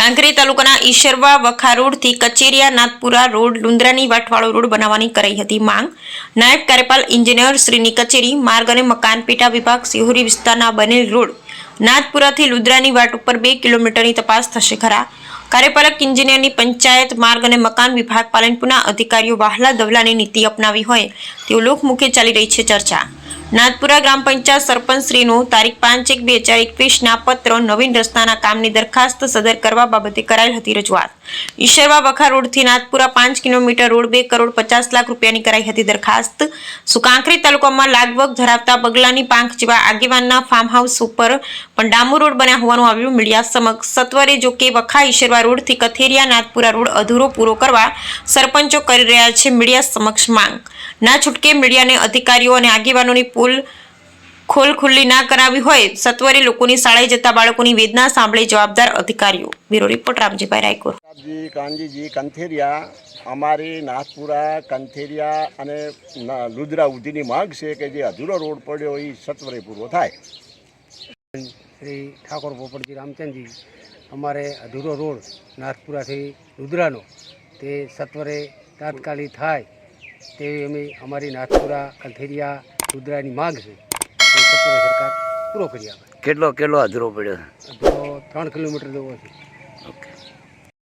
કાંકરી તાલુકાના ઈશરવા વખા રોડથી કચેરિયા નાથપુરા રોડ લુંદ્રાની વાટવાળો રોડ બનાવવાની કરાઈ હતી માંગ. નાયબ કાર્યપાલ ઇન્જિનિયર શ્રીની કચેરી, માર્ગ અને મકાન પેટા વિભાગ સિહોરી વિસ્તારના બનેલ રોડ, નાથપુરાથી લુદ્રાની વાટ ઉપર બે કિલોમીટરની તપાસ થશે ખરા. કાર્યપાલક ઇન્જિનિયરની પંચાયત, માર્ગ અને મકાન વિભાગ, પાલનપુરના અધિકારીઓ વાહલા દવલાની નીતિ અપનાવી હોય તેઓ લોકમુખે ચાલી રહી છે ચર્ચા. નાથપુરા ગ્રામ પંચાયત સરપંચ શ્રીનું તારીખ પાંચ એક બે હજાર એકવીસના પત્ર નવીન રસ્તાના કામની દરખાસ્ત સદર કરવા બાબતે કરાયેલ હતી રજૂઆત. ઈશ્વરવા વખા રોડથી નાથપુરા પાંચ કિલોમીટર રોડ બે કરોડ પચાસ લાખ રૂપિયાની કરાઈ હતી દરખાસ્ત. સુકાંકરી તાલુકામાં લાગવગ ધરાવતા બગલાની પાંખ જેવા આગેવાનના ફાર્મ હાઉસ ઉપર પણ ડામુ રોડ બન્યા હોવાનું આવ્યું મીડિયા સમક્ષ. સત્વરે જો કે વખા ઈશ્વરવા રોડથી કથેરિયા નાથપુરા રોડ અધૂરો પૂરો કરવા સરપંચો કરી રહ્યા છે મીડિયા સમક્ષ માંગ. ના છૂટકે મીડિયાને અધિકારીઓ અને આગેવાનોની પુલ ખોલ ખુલ્લી ના કરાવી હોય સત્વરે લોકોની શાળાએ જતા બાળકોની વેદના સાંભળે જવાબદાર અધિકારીઓ. Bureau report Ramjibhai Raykor. કાનજીજી Kantheriya અમારી નાથપુરા કંથેરિયા અને લુદ્રા સુધીની માંગ છે કે જે અધૂરો રોડ પડ્યો એ સત્વરે પૂરો થાય. શ્રી ઠાકોર પોપટજી રામચંદજી અમારે અધૂરો રોડ નાથપુરાથી રુદ્રાનો તે સત્વરે તાત્કાલિક થાય. તેવી અમે અમારી નાથપુરા કંથેરિયા રુદ્રાની માંગ છે સત્વરે સરકાર પૂરો કરી આપે. કેટલો કેટલો અધૂરો પડ્યો? અધૂરો ત્રણ કિલોમીટર જેવો છે.